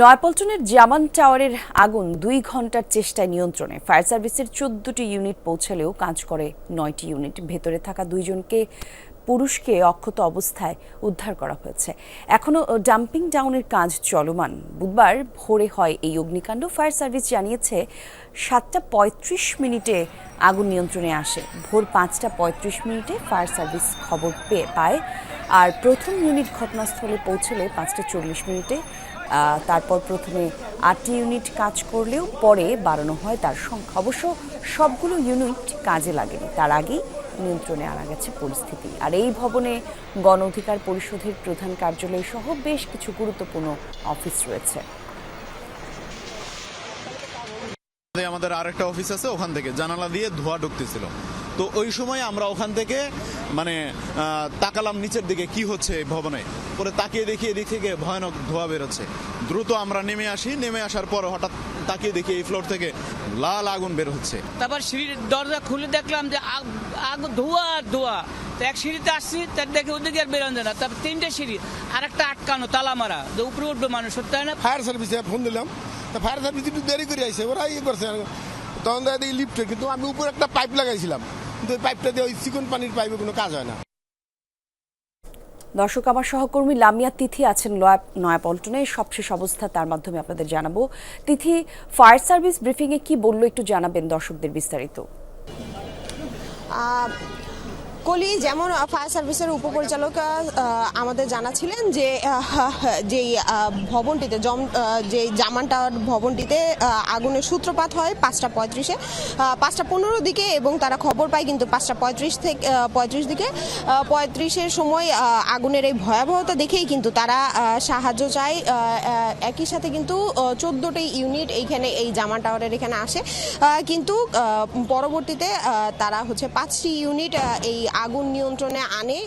নয়াপল্টনের জামান টাওয়ারের আগুন দুই ঘণ্টার চেষ্টায় নিয়ন্ত্রণে। ফায়ার সার্ভিসের চোদ্দটি ইউনিট পৌঁছালেও কাজ করে নয়টি ইউনিট। ভেতরে থাকা দুইজনকে পুরুষকে অক্ষত অবস্থায় উদ্ধার করা হয়েছে। এখনও ডাম্পিং ডাউনের কাজ চলমান। বুধবার ভোরে হয় এই অগ্নিকাণ্ড। ফায়ার সার্ভিস জানিয়েছে, সাতটা পঁয়ত্রিশ মিনিটে আগুন নিয়ন্ত্রণে আসে। ভোর পাঁচটা পঁয়ত্রিশ মিনিটে ফায়ার সার্ভিস খবর পেয়ে পায়। আর প্রথম ইউনিট ঘটনাস্থলে পৌঁছলে পাঁচটা চল্লিশ মিনিটে তারপর প্রথমে আটটি ইউনিট কাজ করলেও পরে বাড়ানো হয় তার সংখ্যা। অবশ্য সবগুলো ইউনিট কাজে লাগেনি। তার আগেই নিয়ন্ত্রণে আনা গেছে পরিস্থিতি। আর এই ভবনে গণ অধিকার পরিষদের প্রধান কার্যালয় সহ বেশ কিছু গুরুত্বপূর্ণ অফিস রয়েছে। আমাদের- আরেকটা অফিস আছে, ওখান থেকে। জানালা দিয়ে ধোয়া ঢুকতেছিল। তো ওই সময় আমরা ওখান থেকে মানে তাকালাম নিচের দিকে কি হচ্ছে এই ভবনে। পরে তাকিয়ে দেখি এদিক থেকে ভয়ানক ধোঁয়া বেরোচ্ছে। দ্রুত আমরা নেমে আসি। নেমে আসার পর হঠাৎ তাকিয়ে দেখি এই ফ্লোর থেকে লাল আগুন বের হচ্ছে। তারপর সিঁড়ির দরজা খুলে দেখলাম যে আগ আগ ধোয়া আর ধোয়া। তো এক সিঁড়িতে আসছি তার দেখে ওদিকে আর বেরোন যায় না। তারপর তিনটে সিঁড়ি আর একটা আটকানো তালা মারা। যে উপরে উঠবে মানুষ তাই না? ফায়ার সার্ভিসে ফোন দিলাম। তা ফায়ার সার্ভিস একটু দেরি করে আসছে ওরা ইয়ে করছে। তখন দেখা দেখি লিফটে কিন্তু আমি উপরে একটা পাইপ লাগাইছিলাম। কিন্তু ওই পাইপটা দিয়ে ওই চিকন পানির পাইপে কোনো কাজ হয় না। দর্শক আমার সহকর্মী লামিয়া তিথি আছেন নয়াপল্টনে। সবশেষ অবস্থা তার মাধ্যমে আপনাদের জানাব। তিথি ফায়ার সার্ভিস ব্রিফিংয়ে কি বলল একটু জানাবেন দর্শকদের বিস্তারিত। আহ, কলি যেমন ফায়ার সার্ভিসের উপপরিচালক আমাদের জানাছিলেন যে আহ, যেই ভবনটিতে জম আহ, যে জামান টাওয়ার ভবনটিতে আগুনের সূত্রপাত হয় পাঁচটা পঁয়ত্রিশে। পাঁচটা পনেরো দিকে এবং তারা খবর পায় কিন্তু পাঁচটা পঁয়ত্রিশ থেকে পঁয়ত্রিশ দিকে। পঁয়ত্রিশের সময় আগুনের এই ভয়াবহতা দেখেই কিন্তু তারা সাহায্য চায়। একই সাথে কিন্তু চোদ্দোটি ইউনিট এইখানে এই জামান টাওয়ারের এখানে আসে। কিন্তু পরবর্তীতে তারা হচ্ছে পাঁচটি ইউনিট এই আগুন নিয়ন্ত্রণে আনে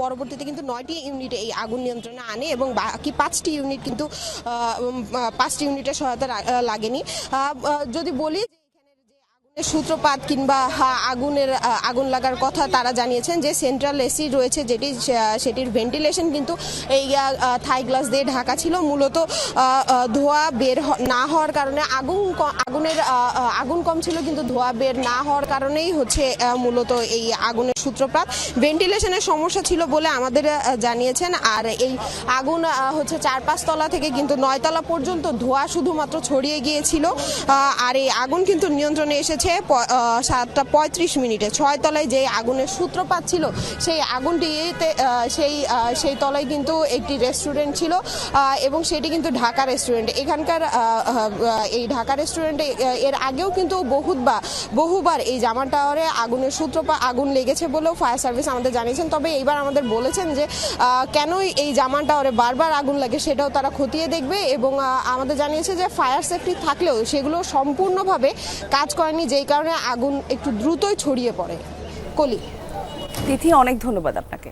পরবর্তীতে কিন্তু নয়টি ইউনিট এই আগুন নিয়ন্ত্রণে আনে এবং বাকি পাঁচটি ইউনিট কিন্তু পাঁচটি ইউনিটের সহায়তা লাগেনি। যদি বলি সূত্রপাত কিংবা আগুনের আগুন লাগার কথা তারা জানিয়েছেন যে সেন্ট্রাল এসি রয়েছে যেটি সেটির ভেন্টিলেশন কিন্তু এই থাই গ্লাস দিয়ে ঢাকা ছিল। মূলত ধোঁয়া বের না হওয়ার কারণে আগুন আগুনের আগুন কম ছিল, কিন্তু ধোঁয়া বের না হওয়ার কারণেই হচ্ছে মূলত এই আগুনের সূত্রপাত। ভেন্টিলেশনের সমস্যা ছিল বলে আমাদের জানিয়েছেন। আর এই আগুন হচ্ছে চার পাঁচ তলা থেকে কিন্তু নয়তলা পর্যন্ত ধোঁয়া শুধুমাত্র ছড়িয়ে গিয়েছিল। আর এই আগুন কিন্তু নিয়ন্ত্রণে এসেছে সাতটা পঁয়ত্রিশ মিনিটে। ছয় তলায় যে আগুনের সূত্রপাত ছিল, সেই আগুনটিতে সেই সেই তলায় কিন্তু একটি রেস্টুরেন্ট ছিল এবং সেটি কিন্তু ঢাকা রেস্টুরেন্ট। এখানকার এই ঢাকা রেস্টুরেন্টে এর আগেও কিন্তু বহুবার বহুবার এই জামা টাওয়ারে আগুনের সূত্রপাত, আগুন লেগেছে বলেও ফায়ার সার্ভিস আমাদের জানিয়েছেন। তবে এইবার আমাদের বলেছেন যে কেন এই জামাটা ওরে বারবার আগুন লাগে সেটাও তারা খতিয়ে দেখবে এবং আমাদের জানিয়েছে যে ফায়ার সেফটি থাকলেও সেগুলো সম্পূর্ণভাবে কাজ করেনি, যেই কারণে আগুন একটু দ্রুতই ছড়িয়ে পড়ে। কলি। তিথি, অনেক ধন্যবাদ আপনাকে।